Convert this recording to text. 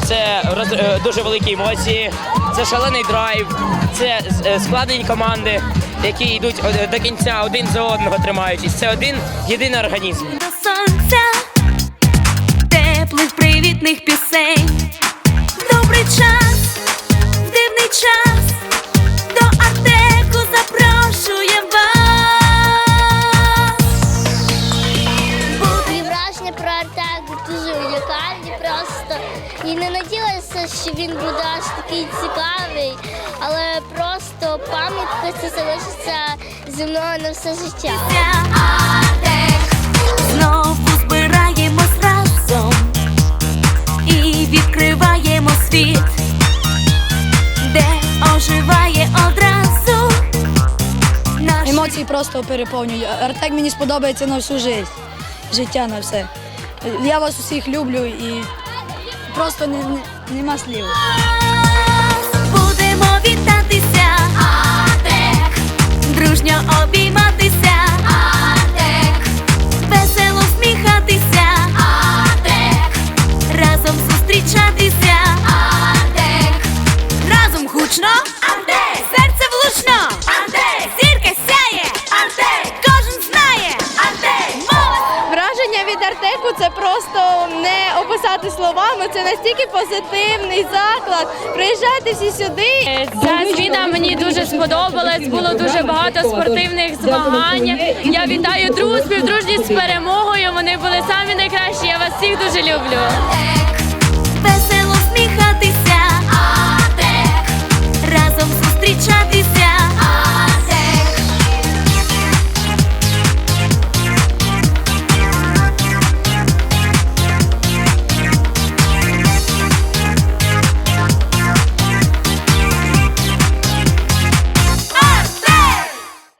Це роз- е, дуже великі емоції, це шалений драйв, це е, складені команди, які йдуть е, до кінця один за одного тримаючись. Це один єдиний організм. до сонця, теплих привітних пісень. Просто. І не надіялася, що він буде аж такий цікавий, але просто пам'ятка це залишиться зі мною на все життя. Знову збираємось разом і відкриваємо світ, де оживає одразу. Наш Емоції просто переповнюють. Артек мені сподобається на всю життя. Життя на все. Я вас усіх люблю і просто не, не, нема слів. Будемо вітатися, Артек, дружньо обійматися, Артек, весело сміхатися, разом зустрічатися, разом гучно, Артеку це просто не описати словами. Це настільки позитивний заклад. Приїжджайте всі сюди. Ця зміна мені дуже сподобалась. Було дуже багато спортивних змагань. Я вітаю друзів, дружність з перемогою. Вони були самі найкращі. Я вас всіх дуже люблю.